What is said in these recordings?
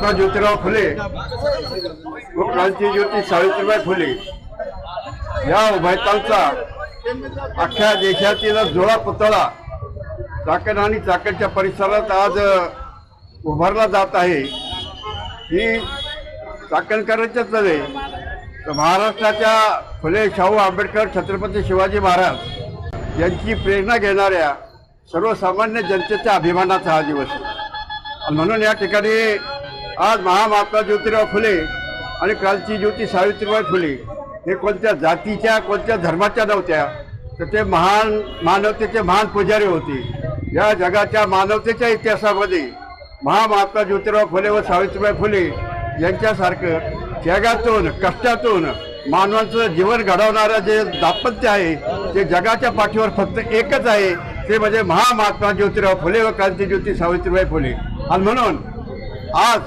महात्मा ज्योतिराव फुले. व क्रांतीज्योती सावित्रीबाई फुले. या उभयतांचा अख्ख्या देशातील जुळा पुतळा चाकण आणि चाकणच्या परिसरात आज उभारला जात आहे. ही चाकणकरांच्याच नव्हे तर महाराष्ट्राच्या फुले शाहू आंबेडकर छत्रपती शिवाजी महाराज यांची प्रेरणा घेणाऱ्या सर्वसामान्य जनतेच्या अभिमानाचा हा दिवस आहे. म्हणून या ठिकाणी आज महामात्मा ज्योतिराव फुले आणि कालची ज्योती सावित्रीबाई फुले हे कोणत्या जातीच्या कोणत्या धर्माच्या नव्हत्या तर ते महान मानवतेचे महान पुजारी होते. या जगाच्या मानवतेच्या इतिहासामध्ये महामात्मा ज्योतिराव फुले व सावित्रीबाई फुले यांच्यासारखं जगातून कष्टातून मानवाचं जीवन घडवणारं जे दाम्पत्य आहे ते जगाच्या पाठीवर फक्त एकच आहे ते म्हणजे महामात्मा ज्योतिराव फुले व क्रांतीज्योती सावित्रीबाई फुले. आणि म्हणून आज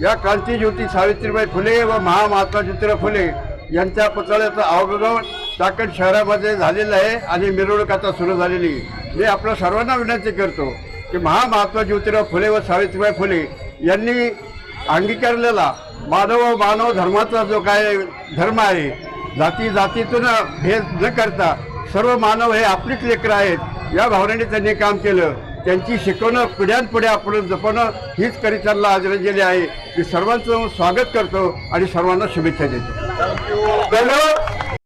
या क्रांतीज्योती सावित्रीबाई फुले व महामहात्मा ज्योतिराव फुले यांच्या पुतळ्याचं अवगमन चाकण शहरामध्ये झालेलं आहे आणि मिरवणूक आता सुरू झालेली आहे. मी आपल्या सर्वांना विनंती करतो की महामहात्मा ज्योतिराव फुले व सावित्रीबाई फुले यांनी अंगीकारलेला मानव व मानव धर्माचा जो काय धर्म आहे जाती जातीतून भेद न करता सर्व मानव हे आपलीच लेकरं आहेत या भावनेने त्यांनी काम केलं त्यांची शिकवणं पिढ्यानपिढ्या आपण जपणं हीच करितांना आदरांजली आहे. मी सर्वांचं स्वागत करतो आणि सर्वांना शुभेच्छा देतो. धन्यवाद.